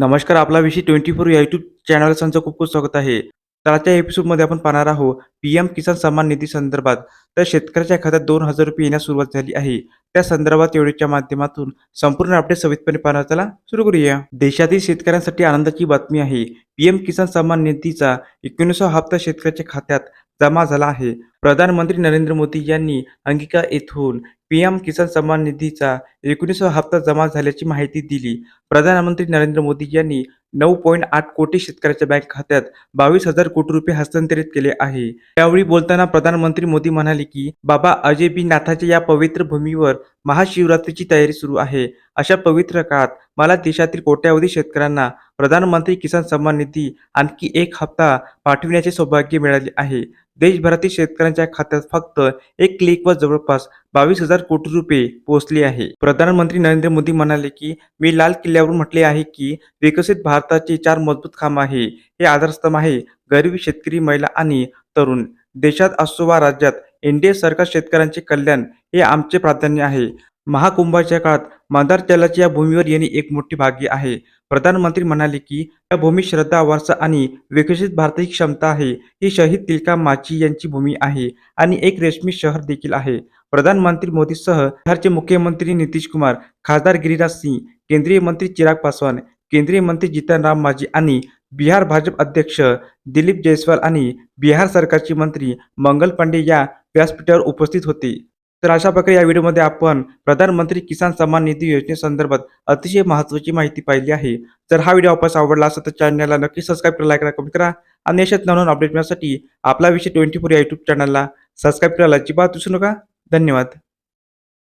नमस्कार आपला विषय ट्वेंटी फोर यूट्यूब चॅनल संचं खूप खूप स्वागत आहे. तर आजच्या एपिसोडमध्ये आपण पाहणार आहोत पी एम किसान सन्मान निधी संदर्भात. तर शेतकऱ्याच्या खात्यात दोन हजार रुपये येण्यास सुरुवात झाली आहे. त्या संदर्भात व्हिडिओच्या माध्यमातून संपूर्ण अपडेट सविधपणे पाहणार चला सुरू करूया. देशातील शेतकऱ्यांसाठी आनंदाची बातमी आहे. पीएम किसान सन्मान निधीचा एकोणीसावा हप्ता शेतकऱ्याच्या खात्यात जमा झाला आहे. प्रधानमंत्री नरेंद्र मोदी यांनी अंगिका येथून पीएम किसान सन्मान निधीचा एकोणीसवा हप्ता जमा झाल्याची माहिती दिली. प्रधानमंत्री नरेंद्र मोदी यांनी नऊ पॉईंट आठ कोटी शेतकऱ्याच्या बँक खात्यात बावीस हजार कोटी रुपये हस्तांतरित केले आहे. त्यावेळी बोलताना प्रधानमंत्री मोदी म्हणाले की बाबा अजय बी नाथाच्या या पवित्र भूमीवर महाशिवरात्रीची तयारी सुरू आहे. अशा पवित्र काळात मला देशातील कोट्यावधी शेतकऱ्यांना प्रधानमंत्री किसान सन्मान निधी आणखी एक हप्ता पाठविण्याचे सौभाग्य मिळाले आहे. देशभरातील शेतकऱ्यांच्या खात्यात फक्त एक क्लिकवर जवळपास बावीस हजार कोटी रुपये पोहोचले आहे. प्रधानमंत्री नरेंद्र मोदी म्हणाले की मी लाल किल्ल्यावरून म्हटले आहे की विकसित भारताचे चार मजबूत खांब आहे. हे आधारस्तंभ आहे गरीब शेतकरी महिला आणि तरुण. देशात असो वा राज्यात एनडीए सरकार शेतकऱ्यांचे कल्याण हे आमचे प्राधान्य आहे. महाकुंभाच्या काळात मांदार तेलाची या भूमीवर येणे एक मोठी भाग्य आहे. प्रधानमंत्री म्हणाले की या भूमी श्रद्धा वारसा आणि विकसित भारताची क्षमता आहे. ही शहीद तिलका माची यांची भूमी आहे आणि एक रेशमी शहर देखील आहे. प्रधानमंत्री मोदीसह बिहारचे मुख्यमंत्री नितीश कुमार खासदार गिरिराज सिंग केंद्रीय मंत्री चिराग पासवान केंद्रीय मंत्री जितन राम माझी आणि बिहार भाजप अध्यक्ष दिलीप जयस्वाल आणि बिहार सरकारचे मंत्री मंगल पांडे या व्यासपीठावर उपस्थित होते. तर अशा प्रकारे या व्हिडिओमध्ये आपण प्रधानमंत्री किसान सन्मान निधी योजनेसंदर्भात अतिशय महत्त्वाची माहिती पाहिली आहे. जर हा व्हिडिओ आपल्यास आवडला असेल तर चॅनलला नक्की सबस्क्राईब करा लाईक करा कमेंट करा आणि अशाच नवीन अपडेट मिळण्यासाठी आपला विषय ट्वेंटी फोर या यूट्यूब चॅनलला सबस्क्राईब करायला अजिबात विसरू नका. धन्यवाद.